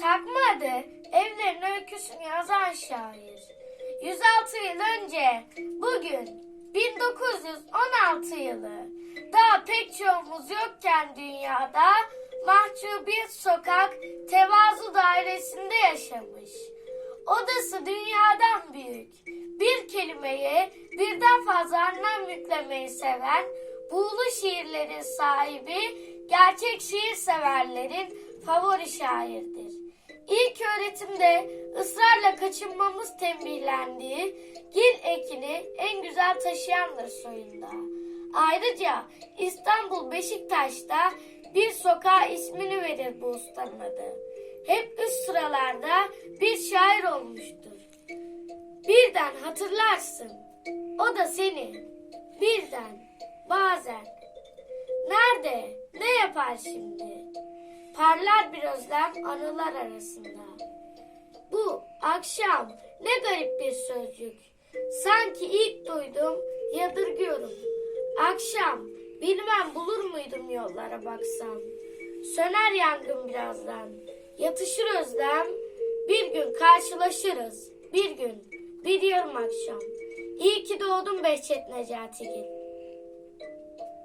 Takma adı evlerin öyküsünü yazan şair. 106 yıl önce bugün 1916 yılı daha pek çoğumuz yokken dünyada mahcubiyet sokak tevazu dairesinde yaşamış. Odası dünyadan büyük. Bir kelimeye birden fazla anlam yüklemeyi seven buğulu şiirlerin sahibi gerçek şiir severlerin favori şairdir. İlk öğretimde ısrarla kaçınmamız tembihlendiği gil ekini en güzel taşıyandır soyunda. Ayrıca İstanbul Beşiktaş'ta bir sokağa ismini verir bu ustanın adı. Hep üst sıralarda bir şair olmuştur. Birden hatırlarsın. O da seni. Birden, bazen. Nerede? Ne yapar şimdi? Parlar bir özlem anılar arasında. Akşam ne garip bir sözcük. Sanki ilk duydum, yadırgıyorum. Akşam bilmem bulur muydum yollara baksam. Söner yangın birazdan. Yatışır özlem. Bir gün karşılaşırız. Bir gün. Bir yarım akşam. İyi ki doğdun Behçet Necatigil.